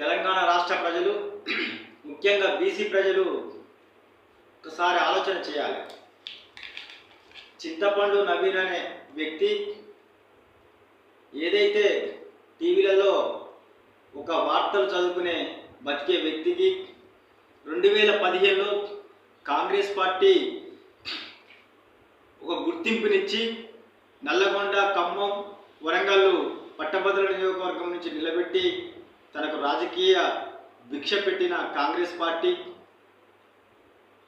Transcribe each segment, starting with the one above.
తెలంగాణ రాష్ట్ర ప్రజలు ముఖ్యంగా బీసీ ప్రజలు ఒకసారి ఆలోచన చేయాలి. చింతపండు నవీన్ అనే వ్యక్తి ఏదైతే టీవీలలో ఒక వార్తలు చదువుకునే బతికే వ్యక్తికి రెండు వేల పదిహేనులో కాంగ్రెస్ పార్టీ ఒక గుర్తింపునిచ్చి నల్లగొండ ఖమ్మం వరంగల్ పట్టభద్రుల నియోజకవర్గం నుంచి నిలబెట్టి తనకు రాజకీయ భిక్ష పెట్టిన కాంగ్రెస్ పార్టీ.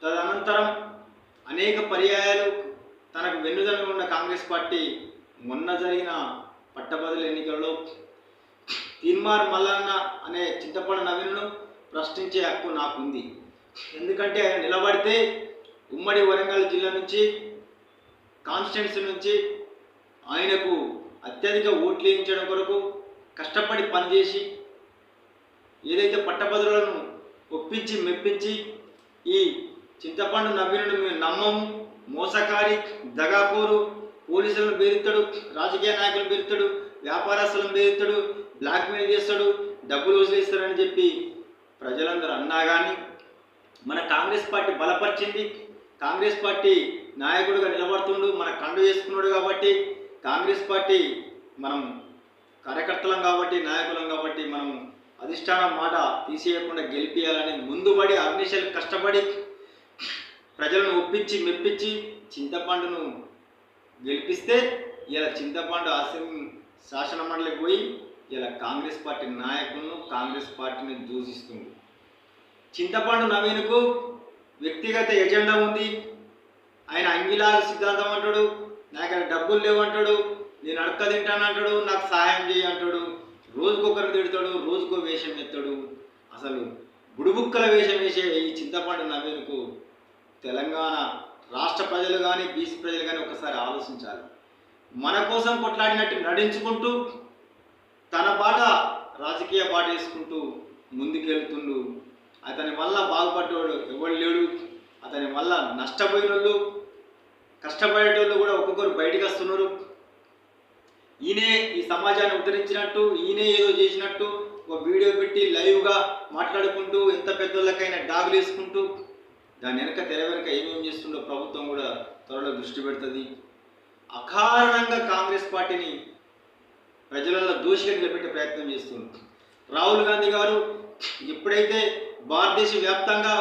తదనంతరం అనేక పర్యాయాలు తనకు వెన్నుదన్నుగా ఉన్న కాంగ్రెస్ పార్టీ మొన్న జరిగిన పట్టభద్రుల ఎన్నికల్లో తీన్మార్ మల్లన్న అనే చింతపండు నవీన్ను ప్రశ్నించే హక్కు నాకుంది. ఎందుకంటే ఆయన నిలబడితే ఉమ్మడి వరంగల్ జిల్లా నుంచి కాన్స్టిట్యున్సీ నుంచి ఆయనకు అత్యధిక ఓట్లు వేయించడం కొరకు కష్టపడి పనిచేసి ఏదైతే పట్టభద్రులను ఒప్పించి మెప్పించి ఈ చింతపండు నవీనుడు మేము నమ్మము మోసకారి దగాకోరు పోలీసులను బెదిరిస్తాడు రాజకీయ నాయకులను బెదిరిస్తాడు వ్యాపారస్తులను బెదిరిస్తాడు బ్లాక్మెయిల్ చేస్తాడు డబ్బులు వసూలిస్తాడని చెప్పి ప్రజలందరూ అన్నా కానీ మన కాంగ్రెస్ పార్టీ బలపరిచింది. కాంగ్రెస్ పార్టీ నాయకుడిగా నిలబడుతుండు మన కండు చేసుకున్నాడు కాబట్టి కాంగ్రెస్ పార్టీ మనం కార్యకర్తలం కాబట్టి నాయకులం కాబట్టి మనం అధిష్టానం మాట తీసేయకుండా గెలిపియాలని ముందుబడి అగ్నిశలు కష్టపడి ప్రజలను ఒప్పించి మెప్పించి చింతపండును గెలిపిస్తే ఇలా చింతపండు అసెంబ్లీ శాసన మండలికి పోయి ఇలా కాంగ్రెస్ పార్టీ నాయకులను కాంగ్రెస్ పార్టీని దూషిస్తుంది. చింతపండు నవీన్కు వ్యక్తిగత ఎజెండా ఉంది. ఆయన అంగిలాల సిద్ధాంతం అంటాడు నాకు డబ్బులు డబ్బులు లేవంటాడు నేను అడక్క తింటాను అంటాడు నాకు సహాయం చేయి అంటాడు. రోజుకొకరు తిడతాడు రోజుకో వేషం ఎత్తాడు. అసలు బుడుబుక్కల వేషం వేసే ఈ చింతపండు నవీన్కు తెలంగాణ రాష్ట్ర ప్రజలు కానీ బీసీ ప్రజలు కానీ ఒకసారి ఆలోచించాలి. మన కోసం కొట్లాడినట్టు నడించుకుంటూ తన బాట రాజకీయ బాట వేసుకుంటూ ముందుకెళ్తుండు. అతని వల్ల బాగుపడ్డవాడు ఎవడు లేడు. అతని వల్ల నష్టపోయిన వాళ్ళు కష్టపడేటోళ్ళు కూడా ఒక్కొక్కరు బయటకు వస్తున్నారు. ఈయనే ఈ సమాజాన్ని ఉద్ధరించినట్టు ఈయనే ఏదో చేసినట్టు ఒక వీడియో పెట్టి లైవ్గా మాట్లాడుకుంటూ ఎంత పెద్దోళ్ళకైనా డాగులు వేసుకుంటూ దాని వెనక తెర వెనక ఏమేమి చేస్తుండో ప్రభుత్వం కూడా త్వరలో దృష్టి పెడుతుంది. అకారణంగా కాంగ్రెస్ పార్టీని ప్రజలలో దోషిగా నిలబెట్టే ప్రయత్నం చేస్తుంది. రాహుల్ గాంధీ గారు ఎప్పుడైతే భారతదేశ వ్యాప్తంగా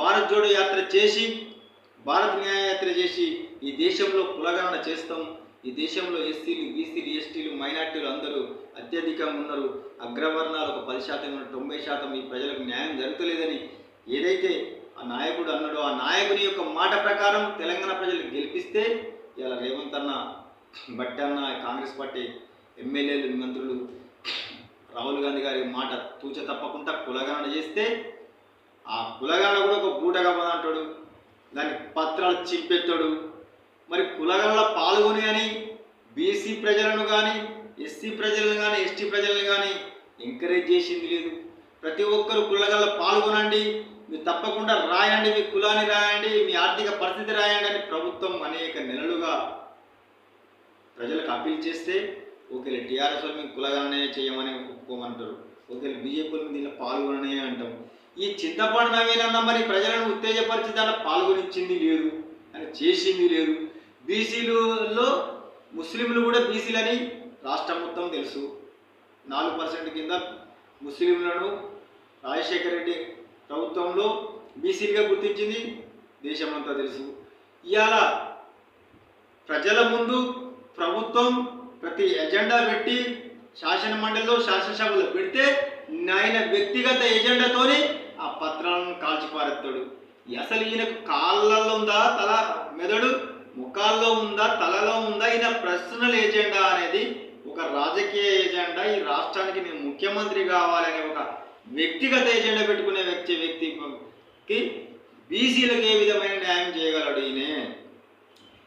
భారత్ జోడో యాత్ర చేసి భారత్ న్యాయ యాత్ర చేసి ఈ దేశంలో కులగణన చేస్తాం ఈ దేశంలో ఎస్సీలు బీసీలు ఎస్టీలు మైనార్టీలు అందరూ అత్యధికంగా ఉన్నారు. అగ్రవర్ణాలు ఒక పది శాతం ఉన్న తొంభై శాతం ఈ ప్రజలకు న్యాయం జరుగుతలేదని ఏదైతే ఆ నాయకుడు అన్నాడో ఆ నాయకుని యొక్క మాట ప్రకారం తెలంగాణ ప్రజలు గెలిపిస్తే ఇలా రేవంత్ అన్న బట్టి అన్న కాంగ్రెస్ పార్టీ ఎమ్మెల్యేలు మంత్రులు రాహుల్ గాంధీ గారి మాట తూచ తప్పకుండా కులగణన చేస్తే ఆ కులగణన కూడా ఒక బూటగా అంటాడు దాని పత్రాలు చింపెత్తాడు మరి కులగణలో పాల్గొని అని బీసీ ప్రజలను కానీ ఎస్సీ ప్రజలను కానీ ఎస్టీ ప్రజలను కానీ ఎంకరేజ్ చేసింది లేదు. ప్రతి ఒక్కరు కులగల పాల్గొనండి మీరు తప్పకుండా రాయండి మీ కులాన్ని రాయండి మీ ఆర్థిక పరిస్థితి రాయండి అని ప్రభుత్వం అనేక నెలలుగా ప్రజలకు అప్పీల్ చేస్తే ఒకవేళ టీఆర్ఎస్ వాళ్ళు మేము చేయమని ఒప్పుకోమంటారు. ఒకవేళ బీజేపీ వాళ్ళు దీనిలో పాల్గొననే అంటాం. ఈ చింతపండు నవీనన్న మరి ప్రజలను ఉత్తేజపరిచి దాంట్లో పాల్గొనిచ్చింది లేదు అని చేసింది లేదు. బీసీలలో ముస్లింలు కూడా బీసీలని రాష్ట్రం మొత్తం తెలుసు. నాలుగు పర్సెంట్ కింద ముస్లింలను రాజశేఖర రెడ్డి ప్రభుత్వంలో బీసీలుగా గుర్తించింది దేశమంతా తెలుసు. ఇవాళ ప్రజల ముందు ప్రభుత్వం ప్రతి ఎజెండా పెట్టి శాసన మండలిలో శాసనసభలో పెడితే ఆయన వ్యక్తిగత ఎజెండాతోని ఆ పత్రాలను కాల్చిపారెత్తాడు. అసలు ఈయనకు కాళ్ళల్లో ఉందా తల మెదడు? ముఖాల్లో ఉందా తలలో ఉందా ఈయన పర్సనల్ ఏజెండా అనేది ఒక రాజకీయ ఏజెండా ఈ రాష్ట్రానికి నేను ముఖ్యమంత్రి కావాలనే ఒక వ్యక్తిగత ఎజెండా పెట్టుకునే వ్యక్తి వ్యక్తికి బీసీలకు ఏ విధమైన న్యాయం చేయగలడు ఈయనే?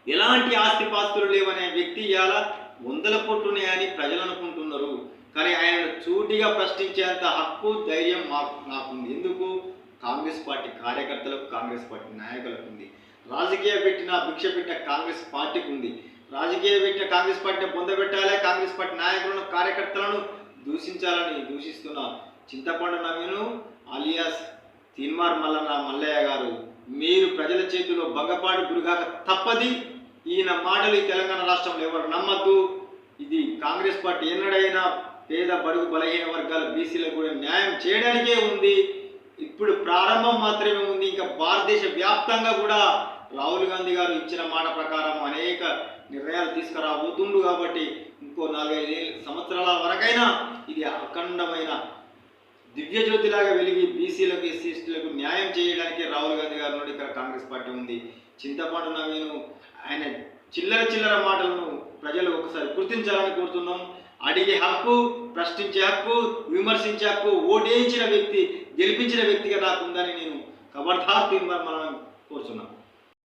ఎలాంటి ఆస్తిపాస్తులు లేవనే వ్యక్తి ఇవాళ వందల కోట్లు అని ప్రజలు అనుకుంటున్నారు. కానీ ఆయన చూటిగా ప్రశ్నించేంత హక్కు ధైర్యం మాకు నాకుంది. ఎందుకు? కాంగ్రెస్ పార్టీ కార్యకర్తలకు కాంగ్రెస్ పార్టీ నాయకులకు ఉంది. రాజకీయ పెట్టిన భిక్ష పెట్టిన కాంగ్రెస్ పార్టీకి ఉంది. రాజకీయ పెట్టిన కాంగ్రెస్ పార్టీని పొందబెట్టాలి కాంగ్రెస్ పార్టీ నాయకులను కార్యకర్తలను దూషించాలని దూషిస్తున్న చింతపండు నవీను అలియాస్ తీన్మార్ మల్లన్న మల్లయ్య గారు మీరు ప్రజల చేతిలో భంగపాటు గురిగాక తప్పది. ఈయన మాటలు ఈ తెలంగాణ రాష్ట్రంలో ఎవరు నమ్మద్దు. ఇది కాంగ్రెస్ పార్టీ ఎన్నడైనా పేద బడుగు బలహీన వర్గాల బీసీలకు కూడా న్యాయం చేయడానికే ఉంది. ఇప్పుడు ప్రారంభం మాత్రమే ఉంది. ఇంకా భారతదేశ వ్యాప్తంగా కూడా రాహుల్ గాంధీ గారు ఇచ్చిన మాట ప్రకారం అనేక నిర్ణయాలు తీసుకురాబోతుండు కాబట్టి ఇంకో నాలుగైదు సంవత్సరాల వరకైనా ఇది అఖండమైన దివ్యజ్యోతిలాగా వెలిగి బీసీలకు ఎస్సీలకు న్యాయం చేయడానికి రాహుల్ గాంధీ గారి నుండి ఇక్కడ కాంగ్రెస్ పార్టీ ఉంది. చింతపాటు నవీను ఆయన చిల్లర చిల్లర మాటలను ప్రజలు ఒకసారి గుర్తించాలని కోరుతున్నాం. అడిగే హక్కు ప్రశ్నించే హక్కు విమర్శించే హక్కు ఓటేయించిన వ్యక్తి గెలిపించిన వ్యక్తిగా రాకుందని నేను ఖబర్దార్ తీర్మానం కోరుతున్నాను